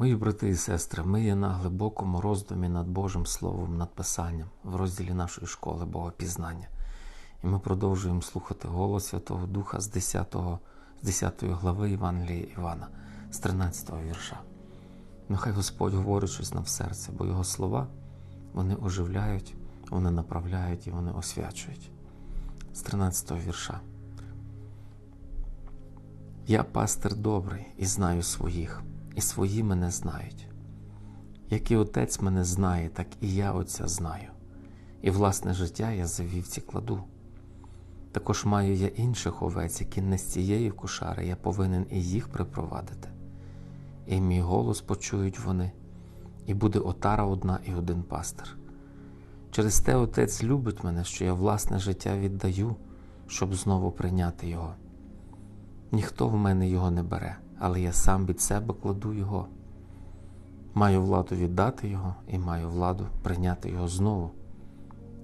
Мої брати і сестри, ми є на глибокому роздумі над Божим Словом, над Писанням в розділі нашої школи Богопізнання. І ми продовжуємо слухати голос Святого Духа з 10, з 10 глави Євангелія Івана, з 13 вірша. Нехай Господь говорить щось нам в серце, бо Його слова вони оживляють, вони направляють і вони освячують. З 13 вірша. Я пастир добрий і знаю своїх, і свої мене знають. Як і отець мене знає, так і я Отця знаю, і власне життя я за вівці кладу. Також маю я інших овець, які не з цієї кошари, я повинен і їх припровадити. І мій голос почують вони, і буде отара одна і один пастир. Через те Отець любить мене, що я власне життя віддаю, щоб знову прийняти Його. Ніхто в мене його не бере, але я сам від себе кладу його. Маю владу віддати його і маю владу прийняти його знову.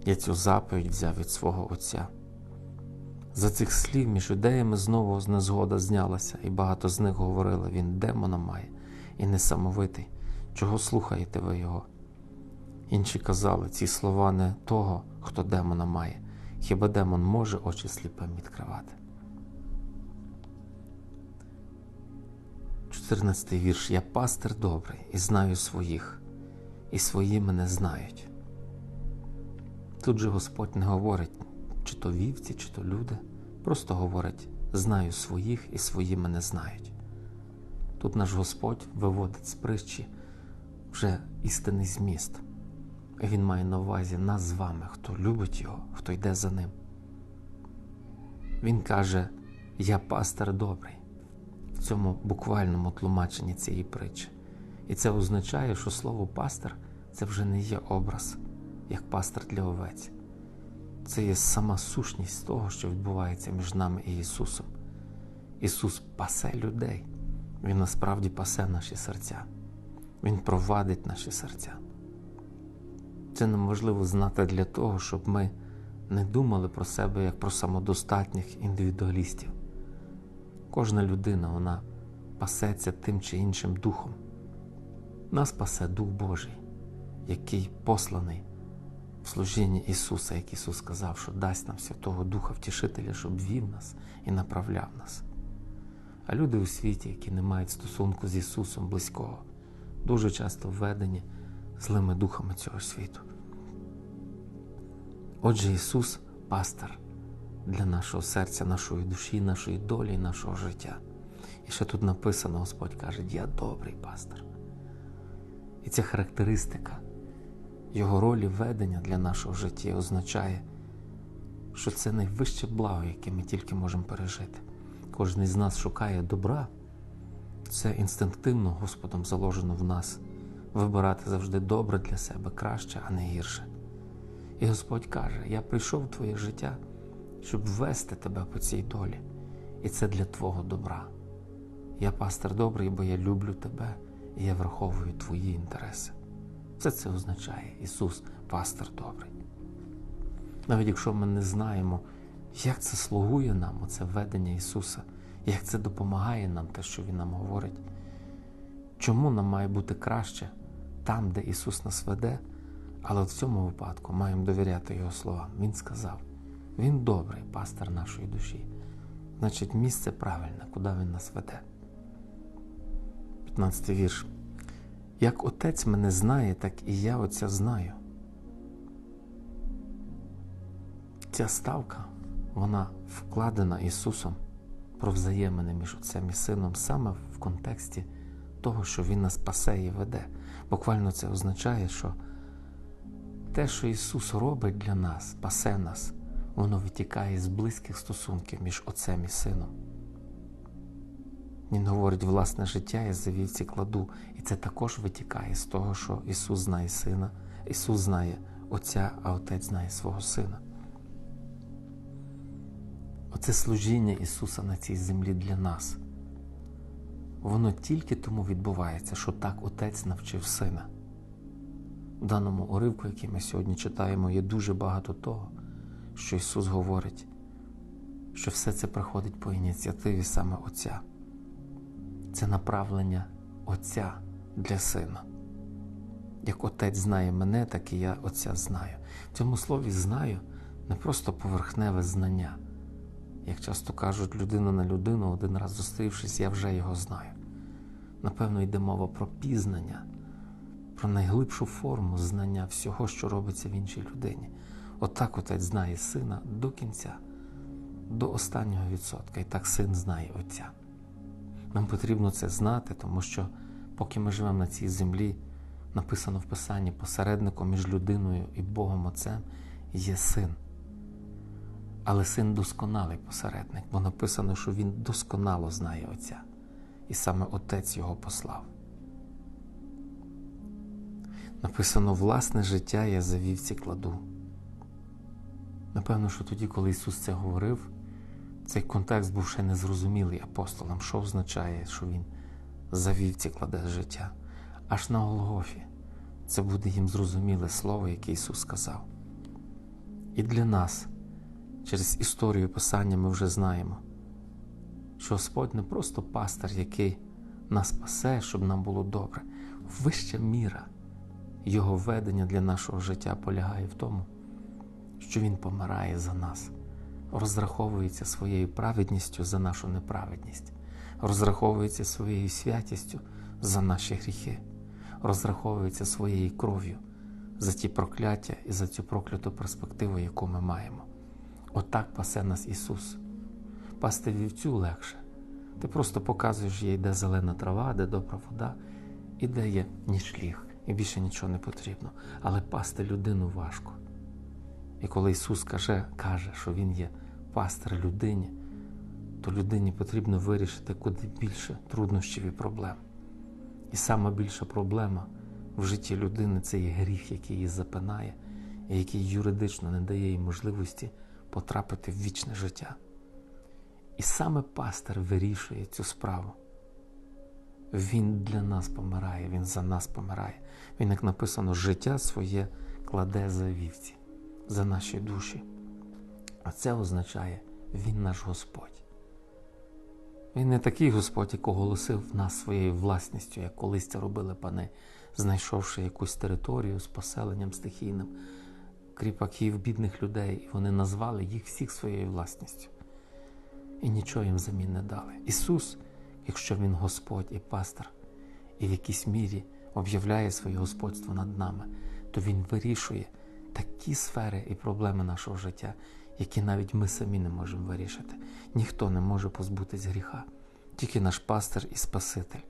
Я цю заповідь взяв від свого Отця. За цих слів між ідеями знову незгода знялася, і багато з них говорили: він демона має і несамовитий. Чого слухаєте ви його? Інші казали, ці слова не того, хто демона має, хіба демон може очі сліпим відкривати. 14 вірш. Я пастир добрий і знаю своїх, і свої мене знають. Тут же Господь не говорить, чи то вівці, чи то люди, просто говорить: знаю своїх і свої мене знають. Тут наш Господь виводить з притчі вже істинний зміст. Він має на увазі нас з вами, хто любить його, хто йде за ним. Він каже: Я пастир добрий в цьому буквальному тлумаченні цієї притчі. І це означає, що слово пастир це вже не є образ, як пастир для овець. Це є сама сущність того, що відбувається між нами і Ісусом. Ісус пасе людей, Він насправді пасе наші серця, Він провадить наші серця. Це неможливо знати для того, щоб ми не думали про себе як про самодостатніх індивідуалістів. Кожна людина вона пасеться тим чи іншим духом. Нас пасе Дух Божий, який посланий в служінні Ісуса, як Ісус сказав, що дасть нам Святого Духа Втішителя, щоб вів нас і направляв нас. А люди у світі, які не мають стосунку з Ісусом близького, дуже часто введені злими духами цього світу. Отже, Ісус пастир для нашого серця, нашої душі, нашої долі, нашого життя. І ще тут написано, Господь каже, я добрий пастир. І ця характеристика Його ролі ведення для нашого життя означає, що це найвище благо, яке ми тільки можемо пережити. Кожен із нас шукає добра, це інстинктивно Господом заложено в нас вибирати завжди добре для себе краще, а не гірше. І Господь каже: Я прийшов в твоє життя щоб ввести тебе по цій долі. І це для Твого добра. Я пастор добрий, бо я люблю тебе і я враховую твої інтереси. Все це означає Ісус, пастор добрий. Навіть якщо ми не знаємо, як це слугує нам, оце ведення Ісуса, як це допомагає нам, те, що Він нам говорить, чому нам має бути краще там, де Ісус нас веде, але в цьому випадку маємо довіряти Його словам. Він сказав. Він добрий пастор нашої душі. Значить, місце правильне, куди він нас веде. 15 вірш. Як отець мене знає, так і я Отця знаю. Ця ставка, вона вкладена Ісусом про взаємини між Отцем і Сином саме в контексті того, що Він нас пасе і веде. Буквально це означає, що те, що Ісус робить для нас, пасе нас воно витікає з близьких стосунків між отцем і сином. Він говорить, власне життя я за вівці кладу, і це також витікає з того, що Ісус знає Сина, Ісус знає Отця, а Отець знає свого Сина. Оце служіння Ісуса на цій землі для нас. Воно тільки тому відбувається, що так Отець навчив Сина. В даному уривку, який ми сьогодні читаємо, є дуже багато того, що Ісус говорить, що все це приходить по ініціативі саме Отця. Це направлення Отця для сина. Як отець знає мене, так і я Отця знаю. В цьому слові знаю не просто поверхневе знання. Як часто кажуть, людина на людину, один раз зустрівшись, я вже його знаю. Напевно, йде мова про пізнання, про найглибшу форму знання всього, що робиться в іншій людині. Отак отець знає сина до кінця, до останнього відсотка. І так син знає Отця. Нам потрібно це знати, тому що поки ми живемо на цій землі, написано в Писанні посередником між людиною і Богом Отцем є син. Але син досконалий посередник, бо написано, що він досконало знає Отця. І саме Отець його послав. Написано, власне життя я за вівці кладу. Напевно, що тоді, коли Ісус це говорив, цей контекст був ще незрозумілий апостолам, що означає, що Він за вівці кладе життя. Аж на Голгофі це буде їм зрозуміле слово, яке Ісус сказав. І для нас, через історію Писання, ми вже знаємо, що Господь не просто пастор, який нас спасе, щоб нам було добре. Вища міра Його ведення для нашого життя полягає в тому, що Він помирає за нас, розраховується своєю праведністю за нашу неправедність, розраховується своєю святістю за наші гріхи, розраховується своєю кров'ю за ті прокляття і за цю прокляту перспективу, яку ми маємо. Отак пасе нас Ісус. Пасти вівцю легше. Ти просто показуєш їй, де зелена трава, де добра вода, і де є нічліг, і більше нічого не потрібно. Але пасти людину важко. І коли Ісус каже, каже, що Він є пастир людині, то людині потрібно вирішити куди більше труднощів і проблем. І сама більша проблема в житті людини це є гріх, який її запинає, і який юридично не дає їй можливості потрапити в вічне життя. І саме пастир вирішує цю справу. Він для нас помирає, Він за нас помирає. Він, як написано, життя своє кладе за вівці, за наші душі. А це означає, Він наш Господь. Він не такий Господь, який оголосив нас своєю власністю, як колись це робили пани, знайшовши якусь територію з поселенням стихійним, кріпаків, бідних людей, і вони назвали їх всіх своєю власністю. І нічого їм взамін не дали. Ісус, якщо Він Господь і пастор, і в якійсь мірі об'являє своє господство над нами, то Він вирішує такі сфери і проблеми нашого життя, які навіть ми самі не можемо вирішити. Ніхто не може позбутись гріха, тільки наш пастир і Спаситель,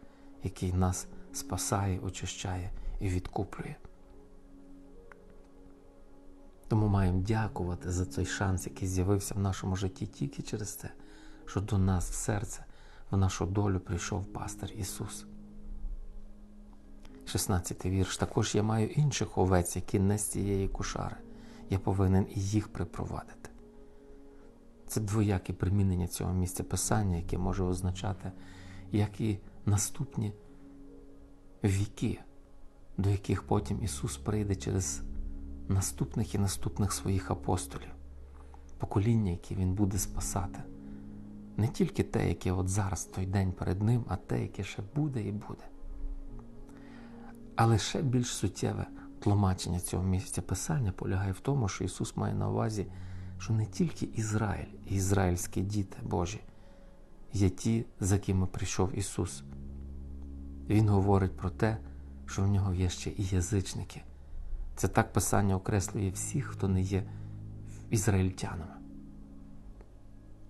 який нас спасає, очищає і відкуплює. Тому маємо дякувати за цей шанс, який з'явився в нашому житті тільки через це, що до нас в серце, в нашу долю прийшов пастир Ісус. 16 вірш. Також я маю інших овець, які не з цієї кушари. Я повинен і їх припровадити. Це двояке примінення цього місця писання, яке може означати, як і наступні віки, до яких потім Ісус прийде через наступних і наступних своїх апостолів, покоління, які Він буде спасати. Не тільки те, яке от зараз той день перед Ним, а те, яке ще буде і буде. Але ще більш суттєве тлумачення цього місця писання полягає в тому, що Ісус має на увазі, що не тільки Ізраїль і ізраїльські діти Божі є ті, за якими прийшов Ісус. Він говорить про те, що в нього є ще і язичники. Це так Писання окреслює всіх, хто не є ізраїльтянами.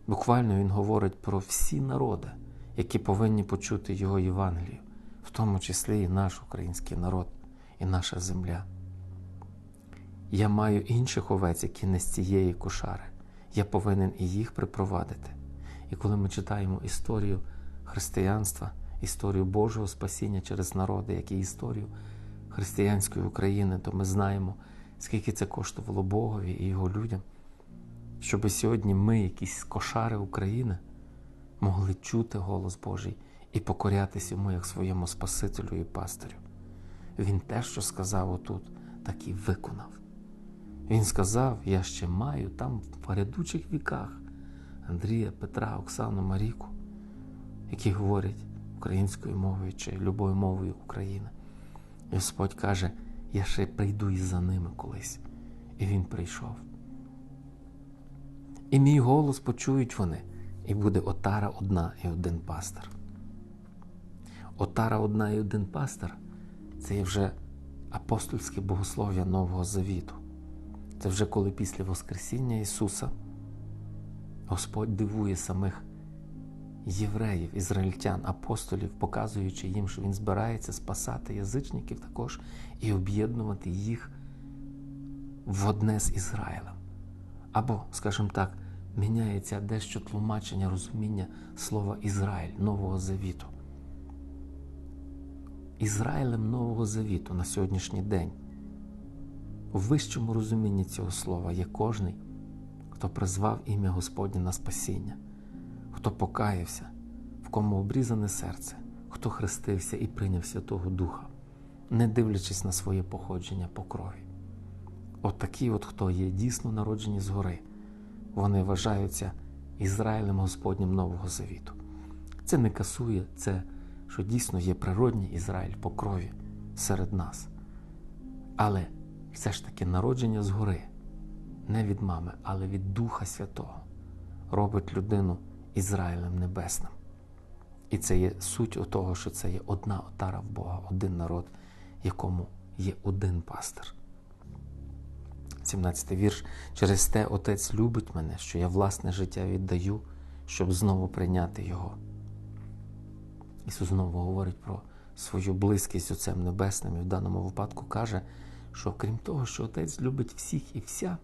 Буквально він говорить про всі народи, які повинні почути Його Євангелію, тому числі і наш український народ, і наша земля. Я маю інших овець, які не з цієї кошари. Я повинен і їх припровадити. І коли ми читаємо історію християнства, історію Божого спасіння через народи, як і історію християнської України, то ми знаємо, скільки це коштувало Богові і його людям, щоб сьогодні ми, якісь кошари України, могли чути голос Божий і покорятися йому як своєму Спасителю і пастирю. Він те, що сказав отут, так і виконав. Він сказав: Я ще маю там в передучих віках Андрія, Петра, Оксану, Маріку, які говорять: українською мовою чи любою мовою України. І Господь каже, я ще прийду і за ними колись. І він прийшов. І мій голос почують вони, і буде отара одна і один пастир. Отара одна і один пастир це є вже апостольське богослов'я Нового Завіту. Це вже коли після Воскресіння Ісуса Господь дивує самих євреїв, ізраїльтян, апостолів, показуючи їм, що Він збирається спасати язичників також і об'єднувати їх в одне з Ізраїлем. Або, скажімо так, міняється дещо тлумачення розуміння слова Ізраїль Нового Завіту. Ізраїлем Нового Завіту на сьогоднішній день. У вищому розумінні цього слова є кожний, хто призвав ім'я Господнє на спасіння, хто покаявся, в кому обрізане серце, хто хрестився і прийняв Святого Духа, не дивлячись на своє походження по крові. От такі, от хто є дійсно народжені згори, вони вважаються Ізраїлем Господнім Нового Завіту. Це не касує це, що дійсно є природній Ізраїль по крові серед нас. Але все ж таки народження згори, не від мами, але від Духа Святого, робить людину Ізраїлем Небесним. І це є суть того, що це є одна отара в Бога, один народ, якому є один пастир. 17 вірш. Через те Отець любить мене, що я власне життя віддаю, щоб знову прийняти Його. Ісус знову говорить про свою близькість Отцем Небесним і в даному випадку каже, що крім того, що Отець любить всіх і вся,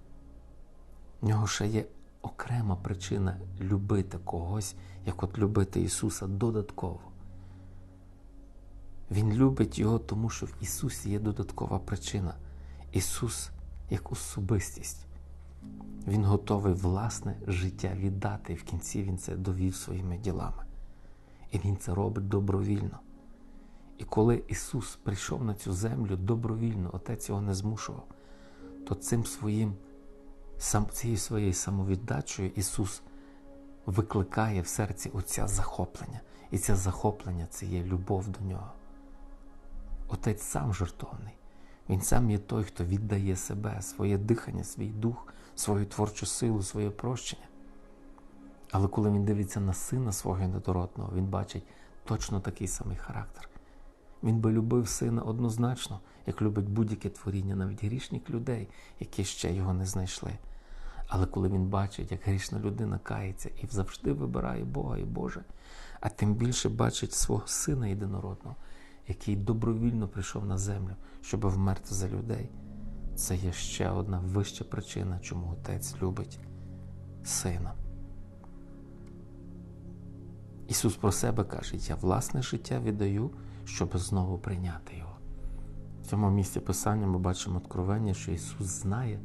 в нього ще є окрема причина любити когось, як от любити Ісуса додатково. Він любить Його, тому що в Ісусі є додаткова причина. Ісус як особистість. Він готовий власне життя віддати, і в кінці Він це довів своїми ділами. І Він це робить добровільно. І коли Ісус прийшов на цю землю добровільно, Отець його не змушував, то цим своїм, цією своєю самовіддачею Ісус викликає в серці Отця захоплення. І це захоплення це є любов до нього. Отець сам жертовний. Він сам є той, хто віддає себе, своє дихання, свій дух, свою творчу силу, своє прощення. Але коли він дивиться на сина свого недородного, він бачить точно такий самий характер. Він би любив сина однозначно, як любить будь-яке творіння, навіть грішних людей, які ще його не знайшли. Але коли він бачить, як грішна людина кається і завжди вибирає Бога і Боже, а тим більше бачить свого сина єдинородного, який добровільно прийшов на землю, щоб вмерти за людей, це є ще одна вища причина, чому Отець любить сина. Ісус про себе каже: Я власне життя віддаю, щоб знову прийняти Його. В цьому місці Писання ми бачимо откровення, що Ісус знає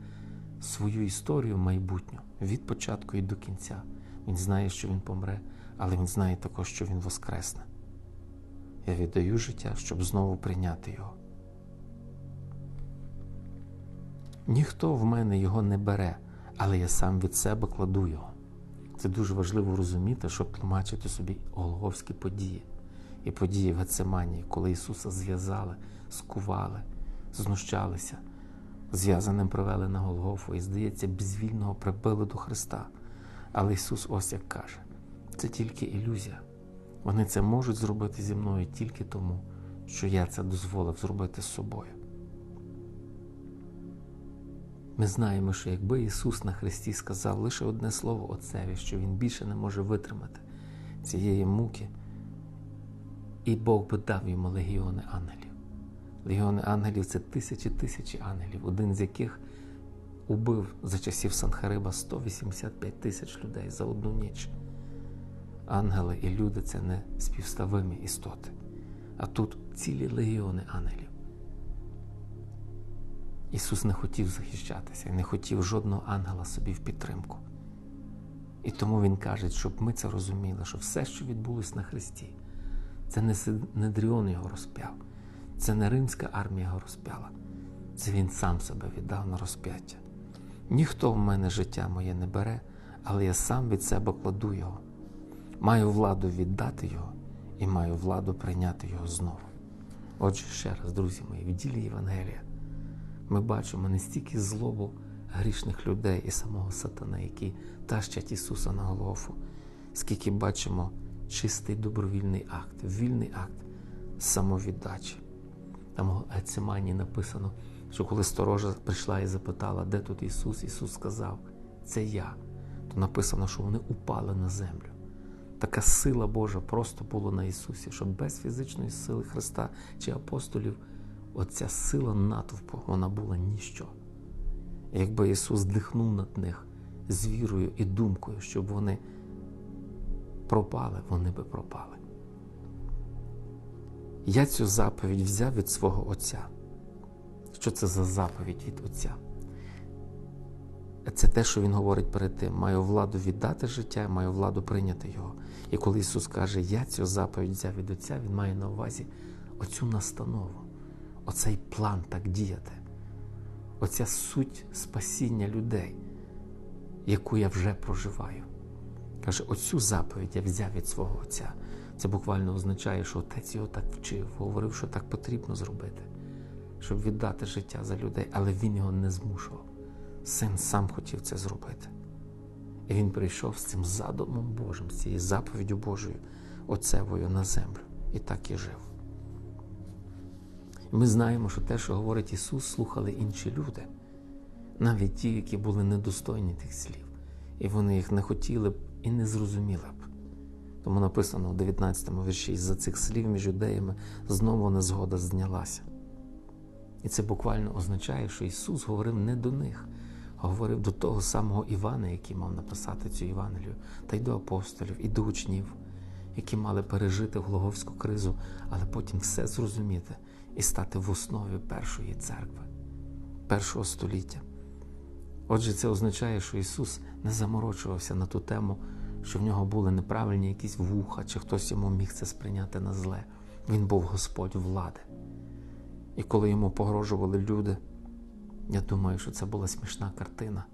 свою історію майбутню від початку і до кінця. Він знає, що Він помре, але Він знає також, що Він воскресне. Я віддаю життя, щоб знову прийняти Його. Ніхто в мене його не бере, але я сам від себе кладу його. Це дуже важливо розуміти, щоб тлумачити собі Голговські події і події в Гецеманії, коли Ісуса зв'язали, скували, знущалися, зв'язаним привели на Голгофу і, здається, безвільного прибили до Христа. Але Ісус ось як каже: це тільки ілюзія. Вони це можуть зробити зі мною тільки тому, що я це дозволив зробити з собою. Ми знаємо, що якби Ісус на Христі сказав лише одне слово Отцеві, що Він більше не може витримати цієї муки, і Бог би дав йому легіони ангелів. Легіони ангелів це тисячі тисячі ангелів, один з яких убив за часів Санхариба 185 тисяч людей за одну ніч. Ангели і люди це не співставимі істоти, а тут цілі легіони ангелів. Ісус не хотів захищатися і не хотів жодного ангела собі в підтримку. І тому Він каже, щоб ми це розуміли, що все, що відбулось на Христі, це не Синедріон його розп'яв, це не римська армія його розп'яла, це Він сам себе віддав на розп'яття. Ніхто в мене життя моє не бере, але я сам від себе кладу його. Маю владу віддати його і маю владу прийняти його знову. Отже, ще раз, друзі мої, в ділі Євангелія ми бачимо не стільки злобу грішних людей і самого сатана, які тащать Ісуса на Голгофу, скільки бачимо чистий добровільний акт, вільний акт самовіддачі. Там у Гецимані написано, що коли сторожа прийшла і запитала, де тут Ісус, Ісус сказав, це я. То написано, що вони упали на землю. Така сила Божа просто була на Ісусі, що без фізичної сили Христа чи апостолів оця сила натовпу, вона була ніщо. Якби Ісус дихнув над них з вірою і думкою, щоб вони пропали, вони би пропали. Я цю заповідь взяв від свого Отця. Що це за заповідь від Отця? Це те, що Він говорить перед тим: маю владу віддати життя, маю владу прийняти його. І коли Ісус каже, я цю заповідь взяв від Отця, Він має на увазі оцю настанову, оцей план так діяти, оця суть спасіння людей, яку я вже проживаю. Каже, оцю заповідь я взяв від свого Отця. Це буквально означає, що отець його так вчив, говорив, що так потрібно зробити, щоб віддати життя за людей, але він його не змушував. Син сам хотів це зробити. І він прийшов з цим задумом Божим, з цією заповіддю Божою, Отцевою на землю. І так і жив. Ми знаємо, що те, що говорить Ісус, слухали інші люди, навіть ті, які були недостойні тих слів. І вони їх не хотіли б і не зрозуміли б. Тому написано у 19 вірші, із-за цих слів між юдеями знову незгода знялася. І це буквально означає, що Ісус говорив не до них, а говорив до того самого Івана, який мав написати цю Євангелію, та й до апостолів, і до учнів, які мали пережити Голговську кризу, але потім все зрозуміти і стати в основі першої церкви, першого століття. Отже, це означає, що Ісус не заморочувався на ту тему, що в нього були неправильні якісь вуха, чи хтось йому міг це сприйняти на зле. Він був Господь влади. І коли йому погрожували люди, я думаю, що це була смішна картина,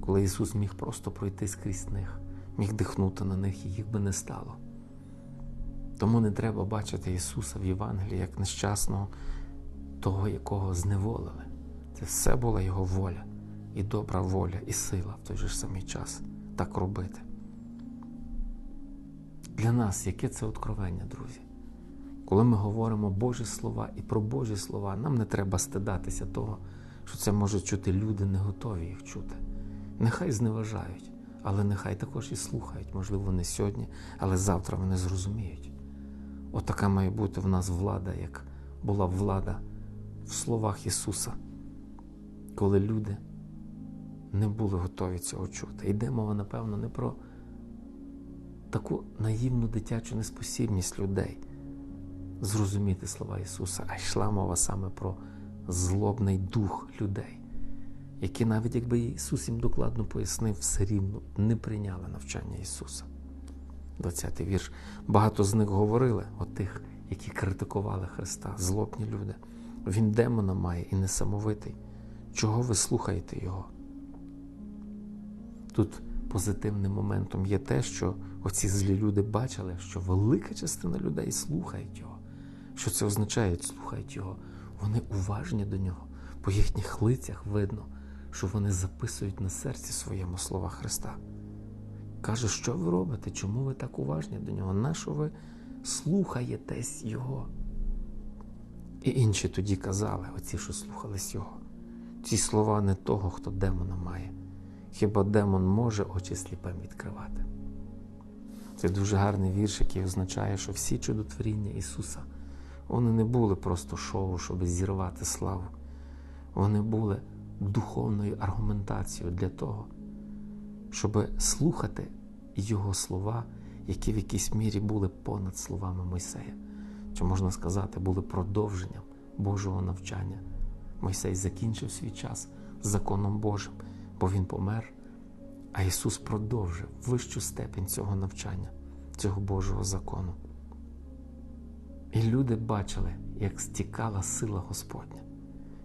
коли Ісус міг просто пройти скрізь них, міг дихнути на них і їх би не стало. Тому не треба бачити Ісуса в Євангелії як нещасного, того, якого зневолили. Це все була Його воля, і добра воля, і сила в той же самий час так робити. Для нас яке це откровення, друзі? Коли ми говоримо Божі слова і про Божі слова, нам не треба стидатися того, що це можуть чути люди, не готові їх чути. Нехай зневажають, але нехай також і слухають, можливо, не сьогодні, але завтра вони зрозуміють. Отака має бути в нас влада, як була влада в словах Ісуса, коли люди не були готові цього чути. Йде мова, напевно, не про таку наївну дитячу неспосібність людей зрозуміти слова Ісуса, а йшла мова саме про злобний дух людей, які навіть якби Ісус їм докладно пояснив, все рівно не прийняли навчання Ісуса. 20-й вірш. Багато з них говорили, от тих, які критикували Христа, злобні люди. Він демона має і несамовитий. Чого ви слухаєте Його? Тут позитивним моментом є те, що оці злі люди бачили, що велика частина людей слухають його. Що це означає, слухають його? Вони уважні до нього. По їхніх лицях видно, що вони записують на серці своєму слова Христа. Каже, що ви робите? Чому ви так уважні до нього? Нащо ви слухаєтесь Його? І інші тоді казали, оці, що слухались Його. Ці слова не того, хто демона має. Хіба демон може очі сліпим відкривати? Це дуже гарний вірш, який означає, що всі чудотворіння Ісуса вони не були просто шоу, щоб зірвати славу. Вони були духовною аргументацією для того, щоб слухати Його слова, які в якійсь мірі були понад словами Мойсея. Чи можна сказати, були продовженням Божого навчання. Мойсей закінчив свій час законом Божим, бо він помер, а Ісус продовжив вищу степень цього навчання, цього Божого закону. І люди бачили, як стікала сила Господня.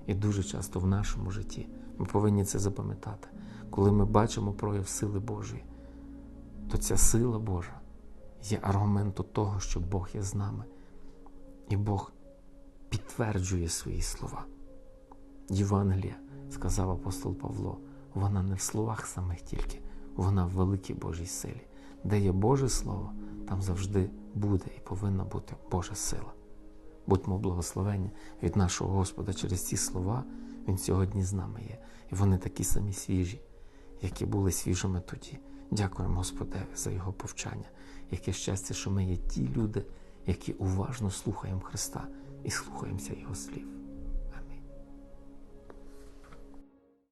І дуже часто в нашому житті ми повинні це запам'ятати. Коли ми бачимо прояв сили Божої, то ця сила Божа, є аргументу того, що Бог є з нами. І Бог підтверджує свої слова. Євангелія, сказав апостол Павло, вона не в словах самих тільки, вона в великій Божій силі. Де є Боже Слово, там завжди буде і повинна бути Божа сила. Будьмо благословені від нашого Господа через ці слова. Він сьогодні з нами є. І вони такі самі свіжі, які були свіжими тоді. Дякуємо Господеві за його повчання. Яке щастя, що ми є ті люди, які уважно слухаємо Христа і слухаємося Його слів.